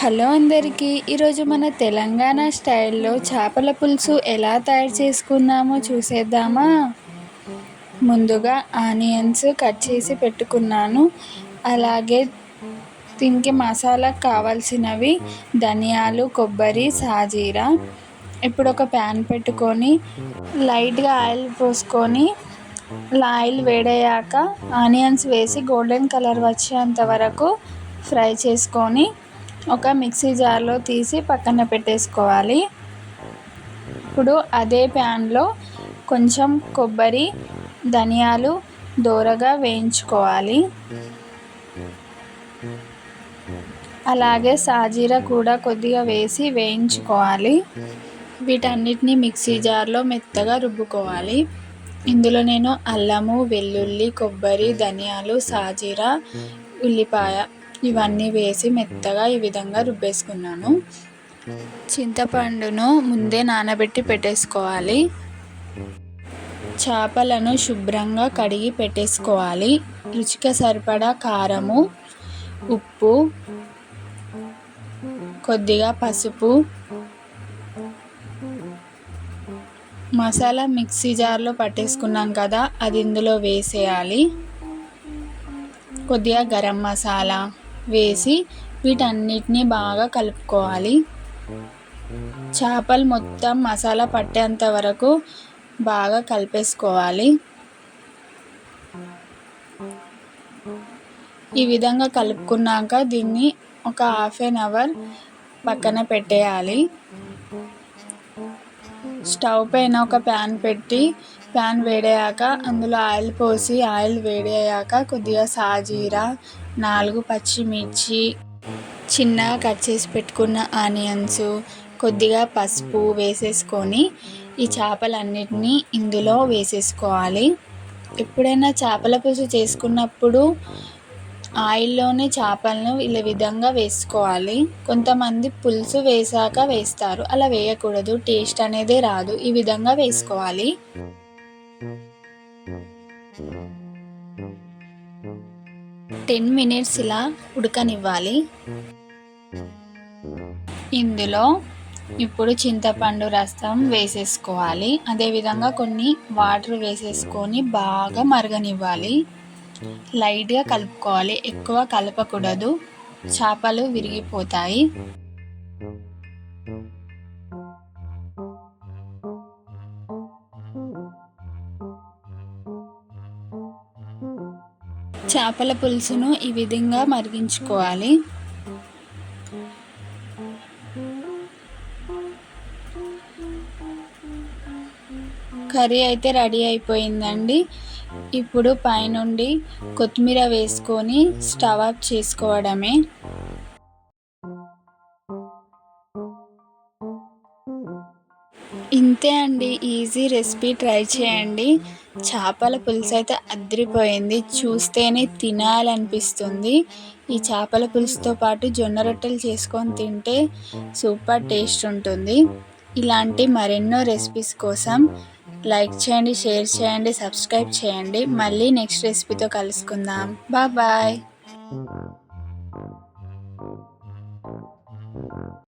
Hello అందరికీ. ఈరోజు మన తెలంగాణ స్టైల్లో చేపల పులుసు ఎలా తయారు చేసుకున్నామో చూసేద్దామా? ముందుగా ఆనియన్స్ కట్ చేసి పెట్టుకున్నాను. అలాగే దీనికి మసాలా కావాల్సినవి ధనియాలు కొబ్బరి సాజీరా. ఇప్పుడు ఒక ప్యాన్ పెట్టుకొని లైట్గా ఆయిల్ పోసుకొని ఆయిల్ వేడయ్యాక ఆనియన్స్ వేసి గోల్డెన్ కలర్ వచ్చేంత వరకు ఫ్రై చేసుకొని ఒక మిక్సీ జార్లో తీసి పక్కన పెట్టేసుకోవాలి. ఇప్పుడు అదే ప్యాన్లో కొంచెం కొబ్బరి ధనియాలు దోరగా వేయించుకోవాలి. అలాగే సాజీర కూడా కొద్దిగా వేసి వేయించుకోవాలి. వీటన్నిటిని మిక్సీ జార్లో మెత్తగా రుబ్బుకోవాలి. ఇందులో నేను అల్లము వెల్లుల్లి కొబ్బరి ధనియాలు సాజీర ఉల్లిపాయ ఇవన్నీ వేసి మెత్తగా ఈ విధంగా రుబ్బేసుకున్నాను. చింతపండును ముందే నానబెట్టి పెట్టేసుకోవాలి. చేపలను శుభ్రంగా కడిగి పెట్టేసుకోవాలి. రుచికి సరిపడా కారము ఉప్పు కొద్దిగా పసుపు మసాలా మిక్సీ జార్లో పట్టేసుకున్నాం కదా అది ఇందులో వేసేయాలి. కొద్దిగా గరం మసాలా వేసి వీటన్నిటిని బాగా కలుపుకోవాలి. చేపలు మొత్తం మసాలా పట్టేంత వరకు బాగా కలిపేసుకోవాలి. ఈ విధంగా కలుపుకున్నాక దీన్ని ఒక హాఫ్ ఎన్ అవర్ పక్కన పెట్టేయాలి. స్టవ్ పైన ఒక ప్యాన్ పెట్టి ప్యాన్ వేడయ్యాక అందులో ఆయిల్ పోసి ఆయిల్ వేడయ్యాక కొద్దిగా సాజీరా నాలుగు పచ్చిమిర్చి చిన్నగా కట్ చేసి పెట్టుకున్న ఆనియన్స్ కొద్దిగా పసుపు వేసేసుకొని ఈ చేపలన్నిటినీ ఇందులో వేసేసుకోవాలి. ఎప్పుడైనా చేపల పులుసు చేసుకున్నప్పుడు ఆయిల్లోనే చేపలను ఇలా విధంగా వేసుకోవాలి. కొంతమంది పులుసు వేసాక వేస్తారు. అలా వేయకూడదు. టేస్ట్ అనేది రాదు. ఈ విధంగా వేసుకోవాలి. టెన్ మినిట్స్ ఇలా ఉడకనివ్వాలి. ఇందులో ఇప్పుడు చింతపండు రసం వేసేసుకోవాలి. అదేవిధంగా కొన్ని వాటర్ వేసేసుకొని బాగా మరగనివ్వాలి. లైట్గా కలుపుకోవాలి. ఎక్కువ కలపకూడదు. చేపలు విరిగిపోతాయి. చేపల పులుసును ఈ విధంగా మరిగించుకోవాలి. కర్రీ అయితే రెడీ అయిపోయిందండి. ఇప్పుడు పైనుండి కొత్తిమీర వేసుకొని స్టవ్ ఆఫ్ చేసుకోవడమే. ఇంతే అండి ఈజీ రెసిపీ ట్రై చేయండి. చేపల పులుసు అయితే అదిరిపోయింది. చూస్తేనే తినాలనిపిస్తుంది. ఈ చేపల పులుసుతో పాటు జొన్న రొట్టెలు చేసుకొని తింటే సూపర్ టేస్ట్ ఉంటుంది. ఇలాంటి మరెన్నో రెసిపీస్ కోసం లైక్ చేయండి షేర్ చేయండి సబ్స్క్రైబ్ చేయండి. మళ్ళీ నెక్స్ట్ రెసిపీతో కలుసుకుందాం. బాయ్